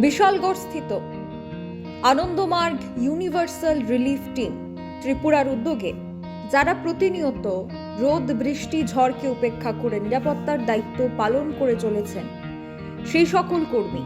বিশালগড় স্থিত Ananda Marga universal relief team ত্রিপুরার উদ্যোগে যারা প্রতিনিয়ত রোদ, বৃষ্টি, ঝড়কে উপেক্ষা করে নিরাপত্তার দায়িত্ব পালন করে চলেছেন, সেই সকল কর্মী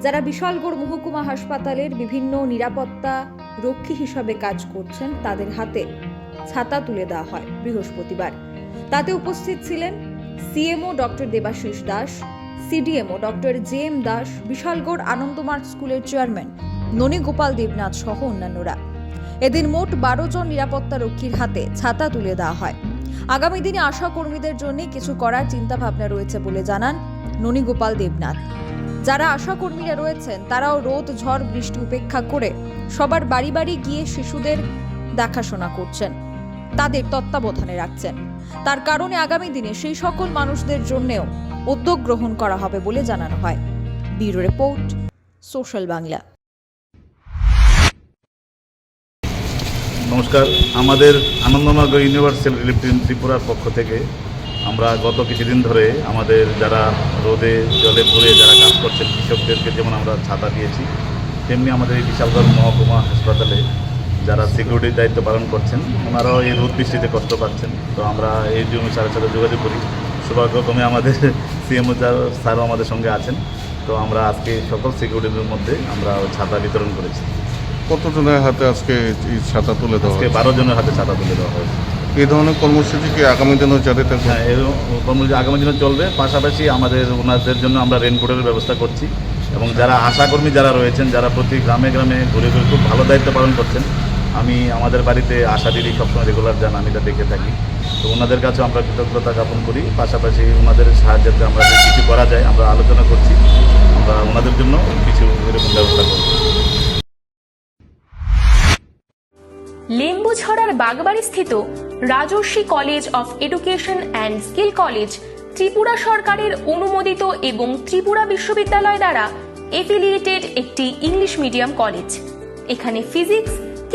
যারা বিশালগড় মহকুমা হাসপাতালের বিভিন্ন নিরাপত্তা রক্ষী হিসাবে কাজ করছেন, তাদের হাতে ছাতা তুলে দেওয়া হয় বৃহস্পতিবার। তাতে উপস্থিত ছিলেন CMO doctor Debashis Das CDMO doctor J M Das, Bishalgarh Anandamarga স্কুলের চেয়ারম্যান ননী গোপাল দেবনাথ সহ অন্যান্যরা। এদিন মোট বারো জন নিরাপত্তা রক্ষীর হাতে ছাতা তুলে দেওয়া হয়। আগামী দিনে আশা কর্মীদের জন্য কিছু করার চিন্তা ভাবনা রয়েছে বলে জানান ননী গোপাল দেবনাথ। যারা আশা কর্মীরা রয়েছেন, তারাও রোদ, ঝড়, বৃষ্টি উপেক্ষা করে সবার বাড়ি বাড়ি গিয়ে শিশুদের দেখাশোনা করছেন। তাদের তত্ত্বাবধানে রাখছেন তার কারণে আগামী দিনে সেই সকল মানুষদের জন্যেও উদ্যোগ গ্রহণ করা হবে বলে জানানো হয়। Bureau report, social Bangla. নমস্কার। আমাদের আনন্দমার্গ ইউনিভার্সাল টিম ত্রিপুরার পক্ষ থেকে আমরা গত কিছুদিন ধরে আমাদের যারা রোদে জলে পড়ে যারা কাজ করছেন কৃষকদেরকে যেমন আমরা ছাতা দিয়েছি, তেমনি আমাদের এই বিশালগড় মহকুমা হাসপাতালে যারা সিকিউরিটির দায়িত্ব পালন করছেন ওনারাও এই রোদ বৃষ্টিতে কষ্ট পাচ্ছেন। তো আমরা এই জন্য স্যারের সাথে যোগাযোগ করি। সৌভাগ্যক্রমে আমাদের সিএমও স্যারও আমাদের সঙ্গে আছেন। তো আমরা আজকে সকল সিকিউরিটির মধ্যে আমরা ছাতা বিতরণ করেছি। কতজনের হাতে আজকে এই ছাতা তুলে দেওয়া আজকে বারো জনের হাতে ছাতা তুলে দেওয়া হয়েছে। এই ধরনের কর্মসূচি কি আগামী দিনও জারি থাকবে? হ্যাঁ এরকম কর্মসূচি আগামী দিনে চলবে। পাশাপাশি আমাদের ওনাদের জন্য আমরা রেনকোটের ব্যবস্থা করছি। এবং যারা আশাকর্মী যারা রয়েছেন যারা প্রতি গ্রামে গ্রামে ঘুরে ঘুরে খুব ভালো দায়িত্ব পালন করছেন আমি আমাদের বাড়িতে আশা দিদি সবসময় রেগুলার যান, আমি এটা দেখে থাকি। তো ওনাদের কাছেও আমরা কৃতজ্ঞতা জ্ঞাপন করি। পাশাপাশি ওনাদের সাহায্যে আমরা কিছু করা যায়, আমরা আলোচনা করছি। আমরা ওনাদের জন্য কিছু এরকম ব্যবস্থা করব। লেম্বুছড়ার বাগবাড়ি স্থিত Rajarshi college of education and skill college Tripura সরকারের অনুমোদিত এবং ত্রিপুরা বিশ্ববিদ্যালয় দ্বারা এফিলিয়েটেড একটি ইংলিশ মিডিয়াম কলেজ। এখানে physics